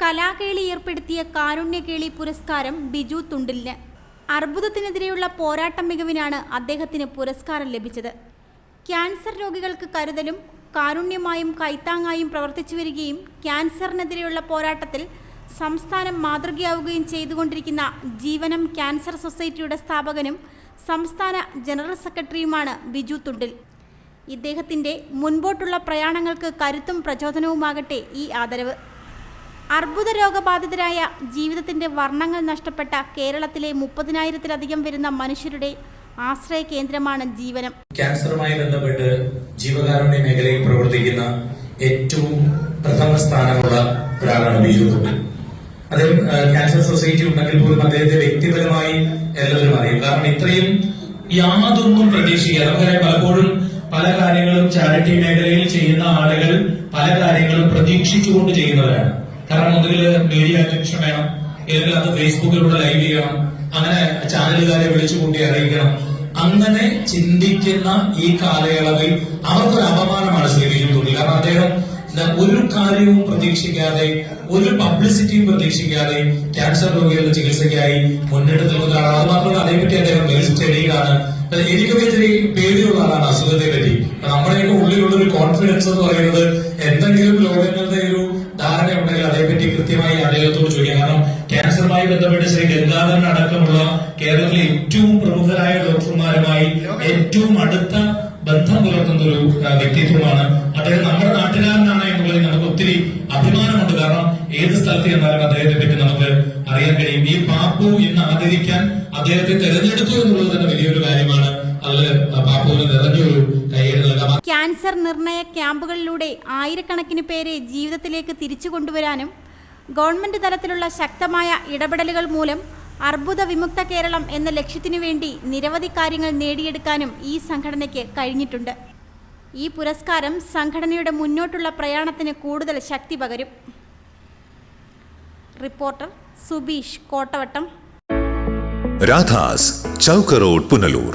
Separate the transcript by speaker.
Speaker 1: കലാകേളി ഏർപ്പെടുത്തിയ കാരുണ്യകേളി പുരസ്കാരം ബിജു തുണ്ടിലിന്. അർബുദത്തിനെതിരെയുള്ള പോരാട്ട മികവിനാണ് അദ്ദേഹത്തിന് പുരസ്കാരം ലഭിച്ചത്. ക്യാൻസർ രോഗികൾക്ക് കരുതലും കാരുണ്യമായും കൈത്താങ്ങായും പ്രവർത്തിച്ചു വരികയും ക്യാൻസറിനെതിരെയുള്ള പോരാട്ടത്തിൽ സംസ്ഥാനം മാതൃകയാവുകയും ചെയ്തുകൊണ്ടിരിക്കുന്ന ജീവനം ക്യാൻസർ സൊസൈറ്റിയുടെ സ്ഥാപകനും സംസ്ഥാന ജനറൽ സെക്രട്ടറിയുമാണ് ബിജു തുണ്ടിൽ. ഇദ്ദേഹത്തിന്റെ മുൻപോട്ടുള്ള പ്രയാണങ്ങൾക്ക് കരുത്തും പ്രചോദനവുമാകട്ടെ ഈ ആദരവ്. അർബുദ രോഗബാധിതരായ ജീവിതത്തിന്റെ വർണങ്ങൾ നഷ്ടപ്പെട്ട കേരളത്തിലെ മുപ്പതിനായിരത്തിലധികം വരുന്ന മനുഷ്യരുടെ ആശ്രയ കേന്ദ്രമാണ് ജീവനം.
Speaker 2: ക്യാൻസറുമായി ബന്ധപ്പെട്ട് ജീവകാരുണ്യ മേഖലയിൽ പ്രവർത്തിക്കുന്ന ഏറ്റവും പ്രഥമ സ്ഥാനമുള്ള ഒരാളാണ് ബിജു അദ്ദേഹം ക്യാൻസർ സൊസൈറ്റി ഉണ്ടെങ്കിൽ പോലും അദ്ദേഹത്തെ വ്യക്തിപരമായി എല്ലാവരും അറിയും. കാരണം ഇത്രയും യാതൊന്നും പ്രതീക്ഷിക്കാതെ നമുക്കറിയാം പലപ്പോഴും പല കാര്യങ്ങളും ചാരിറ്റി മേഖലയിൽ ചെയ്യുന്ന ആളുകൾ പല കാര്യങ്ങളും പ്രതീക്ഷിച്ചുകൊണ്ട് ചെയ്യുന്നവരാണ്. കാരണം ഒന്നുകിൽ മീഡിയ അറ്റൻഷൻ വേണം. ഏതെങ്കിലും അത് ഫേസ്ബുക്കിലൂടെ ലൈവ് ചെയ്യണം. അങ്ങനെ ചാനലുകാരെ വിളിച്ചു കൂട്ടി അറിയിക്കണം. അങ്ങനെ ചിന്തിക്കുന്ന ഈ കാലയളവിൽ അവർക്കൊരു അപമാനമാണ് ശ്രീവിജയം തോന്നി കാരണം അദ്ദേഹം ഒരു കാര്യവും പ്രതീക്ഷിക്കാതെ ഒരു പബ്ലിസിറ്റിയും പ്രതീക്ഷിക്കാതെ ക്യാൻസർ രോഗികളുടെ ചികിത്സയ്ക്കായി മുന്നിട്ട് നിൽക്കുന്നതാണ് അത് മാത്രമല്ല അതേപറ്റി അദ്ദേഹം വെൽ സ്റ്റഡിയിലാണ്. എനിക്കൊക്കെ ഇത്തിരി പേടിയുള്ള ആളാണ് അസുഖത്തെ പറ്റി നമ്മുടെയൊക്കെ ഉള്ളിലുള്ള ഒരു കോൺഫിഡൻസ് എന്ന് പറയുന്നത് എന്തെങ്കിലും ലോകങ്ങളുടെ ഒരു ധാരണ ഉണ്ടെങ്കിൽ അതേപറ്റി കൃത്യമായി അദ്ദേഹത്തോട് ചോദിക്കാം. കാരണം ക്യാൻസറുമായി ബന്ധപ്പെട്ട് ശ്രീ ഗംഗാധരൻ അടക്കമുള്ള കേരളത്തിലെ ഏറ്റവും പ്രമുഖരായ ഡോക്ടർമാരുമായി ഏറ്റവും അടുത്ത ബന്ധം പുലർത്തുന്ന ഒരു വ്യക്തിത്വമാണ് അദ്ദേഹം നമ്മുടെ നാട്ടുകാരനാണ് എന്നുള്ളതിൽ നമുക്ക് ഒത്തിരി അഭിമാനമുണ്ട്. കാരണം ഏത് സ്ഥലത്ത് ചെന്നാലും അദ്ദേഹത്തെ പറ്റി നമുക്ക് അറിയാൻ കഴിയും. ഈ പാപ്പു ഇന്ന് ആദരിക്കാൻ അദ്ദേഹത്തെ തെരഞ്ഞെടുത്തു എന്നുള്ളത് തന്നെ വലിയൊരു കാര്യമാണ്. അതിൽ പാപ്പുവിന് നിറഞ്ഞൊരു
Speaker 1: ക്യാൻസർ നിർണയ ക്യാമ്പുകളിലൂടെ ആയിരക്കണക്കിന് പേരെ ജീവിതത്തിലേക്ക് തിരിച്ചു കൊണ്ടുവരാനും ഗവൺമെന്റ് തലത്തിലുള്ള ശക്തമായ ഇടപെടലുകൾ മൂലം അർബുദ വിമുക്ത കേരളം എന്ന ലക്ഷ്യത്തിനു വേണ്ടി നിരവധി കാര്യങ്ങൾ നേടിയെടുക്കാനും ഈ സംഘടനയ്ക്ക് കഴിഞ്ഞിട്ടുണ്ട്. ഈ പുരസ്കാരം സംഘടനയുടെ മുന്നോട്ടുള്ള പ്രയാണത്തിന് കൂടുതൽ ശക്തി പകരും. റിപ്പോർട്ടർ സുബീഷ് കോട്ടവട്ടം.
Speaker 3: രാധാസ് ചൗക്കറോഡ് പുനലൂർ.